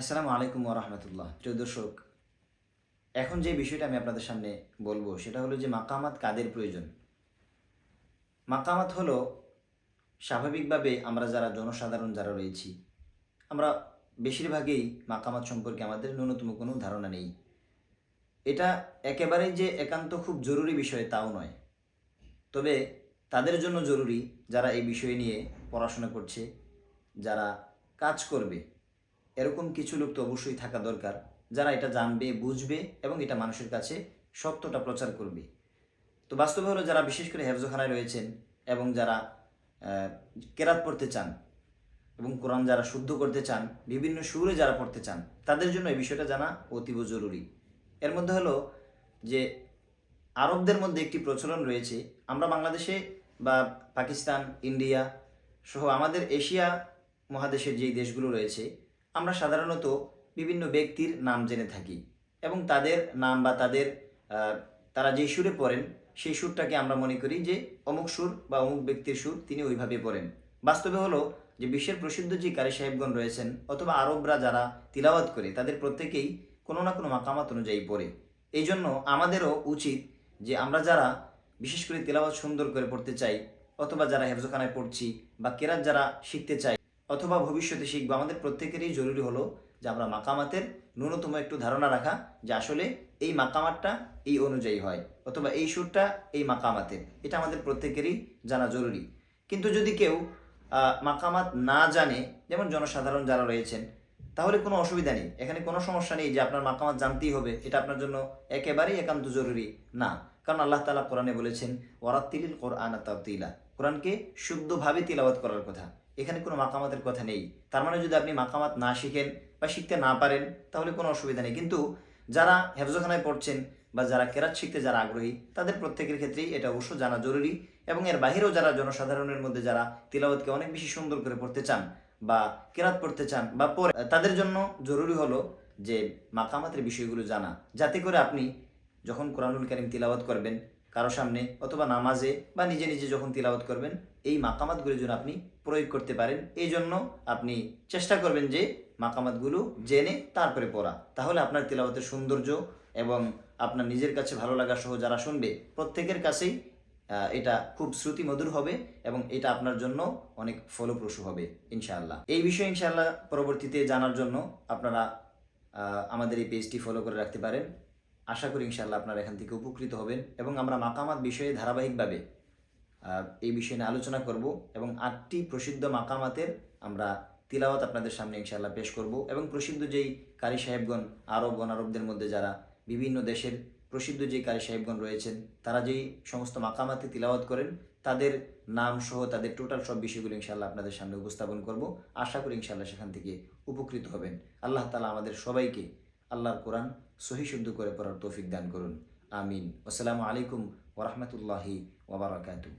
আসসালামু আলাইকুম ওরহমতুল্লাহ প্রিয় দর্শক, এখন যে বিষয়টা আমি আপনাদের সামনে বলব, সেটা হলো যে মাকামাত কাদের প্রয়োজন? মাকামাত হলো, স্বাভাবিকভাবে আমরা যারা জনসাধারণ যারা রয়েছি, আমরা বেশিরভাগই মাকামাত সম্পর্কে আমাদের ন্যূনতম কোনো ধারণা নেই। এটা একেবারেই যে একান্ত খুব জরুরি বিষয় তাও নয়। তবে তাদের জন্য জরুরি যারা এই বিষয় নিয়ে পড়াশোনা করছে, যারা কাজ করবে এরকম কিছু লোক তো অবশ্যই থাকা দরকার, যারা এটা জানবে, বুঝবে এবং এটা মানুষের কাছে সত্যটা প্রচার করবে। তো বাস্তবে হলো যারা বিশেষ করে হেফজখানায় রয়েছেন এবং যারা কেরাত পড়তে চান এবং কোরআন যারা শুদ্ধ করতে চান, বিভিন্ন সুরে যারা পড়তে চান, তাদের জন্য এই বিষয়টা জানা অতীব জরুরি। এর মধ্যে হলো যে আরবদের মধ্যে একটি প্রচলন রয়েছে, আমরা বাংলাদেশে বা পাকিস্তান, ইন্ডিয়া সহ আমাদের এশিয়া মহাদেশের যেই দেশগুলো রয়েছে আমরা সাধারণত বিভিন্ন ব্যক্তির নাম জেনে থাকি এবং তাদের নাম বা তাদের তারা যেই সুরে পড়েন, সেই সুরটাকে আমরা মনে করি যে অমুক সুর বা অমুক ব্যক্তির সুর তিনি ওইভাবে পড়েন। বাস্তবে হলো যে বিশ্বের প্রসিদ্ধ যে কারি সাহেবগণ রয়েছেন অথবা আরবরা যারা তিলাওয়াত করে, তাদের প্রত্যেকেই কোনো না কোনো মাকামাত অনুযায়ী পড়ে। এই জন্য আমাদেরও উচিত যে আমরা যারা বিশেষ করে তেলাওয়াত সুন্দর করে পড়তে চাই, অথবা যারা হেফজখানায় পড়ছি বা কেরাত যারা শিখতে চাই অথবা ভবিষ্যতে শিখব। আমাদের প্রত্যেকেরই জরুরি হলো যে আমরা মাকামাতের ন্যূনতম একটু ধারণা রাখা যে আসলে এই মাকামাতটা এই অনুযায়ী হয় অথবা এই সুরটা এই মাকামাতের। এটা আমাদের প্রত্যেকেরই জানা জরুরি। কিন্তু যদি কেউ মাকামাত না জানে, যেমন জনসাধারণ যারা রয়েছেন, তাহলে কোনো অসুবিধা নেই। এখানে কোনো সমস্যা নেই যে আপনার মাকামাত জানতেই হবে। এটা আপনার জন্য একেবারেই একান্ত জরুরি না। কারণ আল্লাহ তালা কোরআনে বলেছেন, ওয়ারাত্তিলিল কোরআন তাতিলা কোরআনকে শুদ্ধভাবে তিলাওয়াত করার কথা। এখানে কোনো মাকামাতের কথা নেই। তার মানে যদি আপনি মাকামাত না শিখেন বা শিখতে না পারেন, তাহলে কোনো অসুবিধা নেই। কিন্তু যারা হেফজখানায় পড়ছেন বা যারা কেরাত শিখতে যারা আগ্রহী, তাদের প্রত্যেকের ক্ষেত্রেই এটা অবশ্য জানা জরুরি এবং এর বাহিরেও যারা জনসাধারণের মধ্যে যারা তিলাওয়াতকে অনেক বেশি সুন্দর করে পড়তে চান বা কেরাত পড়তে চান বা পড়ে, তাদের জন্য জরুরি হলো যে মাকামাতের বিষয়গুলো জানা। যাতে করে আপনি যখন কোরআনুল করিম তিলাওয়াত করবেন কারও সামনে অথবা নামাজে বা নিজে নিজে যখন তিলাওয়াত করবেন, এই মাকামাতগুলো যেন আপনি প্রয়োগ করতে পারেন। এই জন্য আপনি চেষ্টা করবেন যে মাকামাতগুলো জেনে তারপরে পড়া। তাহলে আপনার তিলাওয়াতের সৌন্দর্য এবং আপনার নিজের কাছে ভালো লাগা সহ যারা শুনবে, প্রত্যেকের কাছেই এটা খুব শ্রুতি মধুর হবে এবং এটা আপনার জন্য অনেক ফলপ্রসূ হবে, ইনশাআল্লাহ। এই বিষয়ে ইনশাআল্লাহ পরবর্তীতে জানার জন্য আপনারা আমাদের এই পেজটি ফলো করে রাখতে পারেন। আশা করি ইনশাল্লাহ আপনারা এখান থেকে উপকৃত হবেন এবং আমরা মাকামাত বিষয়ে ধারাবাহিকভাবে এই বিষয় নিয়ে আলোচনা করব এবং আটটি প্রসিদ্ধ মাকামাতের আমরা তিলাওয়াত আপনাদের সামনে ইনশাল্লাহ পেশ করব এবং প্রসিদ্ধ যেই কারি সাহেবগণ আরবগণ আরবদের মধ্যে যারা বিভিন্ন দেশের প্রসিদ্ধ যে কারি সাহেবগণ রয়েছেন, তারা যেই সমস্ত মাকামাতে তিলাওয়াত করেন, তাদের নাম সহ তাদের টোটাল সব বিষয়গুলো ইনশাআল্লাহ আপনাদের সামনে উপস্থাপন করব। আশা করি ইনশাআল্লাহ সেখান থেকে উপকৃত হবেন। আল্লাহ তালা আমাদের সবাইকে আল্লাহর কোরআন সহি শুদ্ধ করে পড়ার তৌফিক দান করুন। আমিন। আসসালামু আলাইকুম ওরহমতুল্লাহি ওবরাকাতু